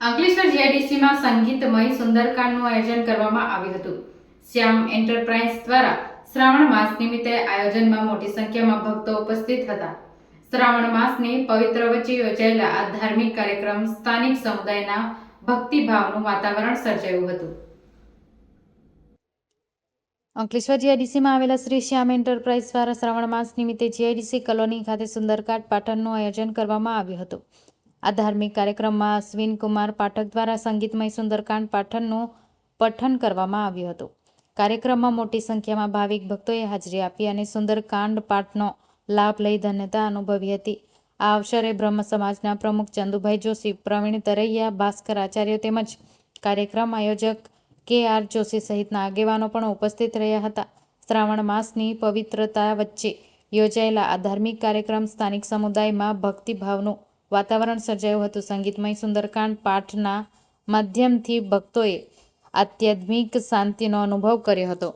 અંકલેશ્વર જીઆઈડીસીમાં સંગીતમય સુંદરકાંડનું આયોજન કરવામાં આવ્યું હતું. શ્યામ એન્ટરપ્રાઇઝ દ્વારા શ્રાવણ માસ નિમિત્તે આયોજનમાં મોટી સંખ્યામાં ભક્તો ઉપસ્થિત હતા. શ્રાવણ માસની પવિત્ર વચ્ચે યોજાયેલા આ ધાર્મિક કાર્યક્રમ સ્થાનિક સમુદાયના ભક્તિભાવનું વાતાવરણ સર્જાયું હતું. અંકલેશ્વર જીઆઈડીસીમાં આવેલા શ્રી શ્યામ એન્ટરપ્રાઇઝ દ્વારા શ્રાવણ માસ નિમિત્તે જીઆઈડીસી કોલોની ખાતે સુંદરકાંડ પાઠનનું આયોજન કરવામાં આવ્યું હતું. આ ધાર્મિક કાર્યક્રમમાં અશ્વિન કુમાર પાઠક દ્વારા સંગીતમય સુંદરકાંડ પાઠનનું પઠન કરવામાં આવ્યું હતું. કાર્યક્રમમાં મોટી સંખ્યામાં ભાવિક ભક્તોએ હાજરી આપી અને સુંદરકાંડ પાઠનો લાભ લઈ ધન્યતા અનુભવી હતી. આ અવસરે બ્રહ્મ સમાજના પ્રમુખ ચંદુભાઈ જોશી, પ્રવીણ તરૈયા, ભાસ્કર આચાર્ય તેમજ કાર્યક્રમ આયોજક કે આર જોશી સહિતના આગેવાનો પણ ઉપસ્થિત રહ્યા હતા. શ્રાવણ માસની પવિત્રતા વચ્ચે યોજાયેલા આ ધાર્મિક કાર્યક્રમ સ્થાનિક સમુદાયમાં ભક્તિભાવનું વાતાવરણ સર્જાયું હતું. સંગીતમય સુંદરકાંડ પાઠના માધ્યમથી ભક્તોએ આધ્યાત્મિક શાંતિનો અનુભવ કર્યો હતો.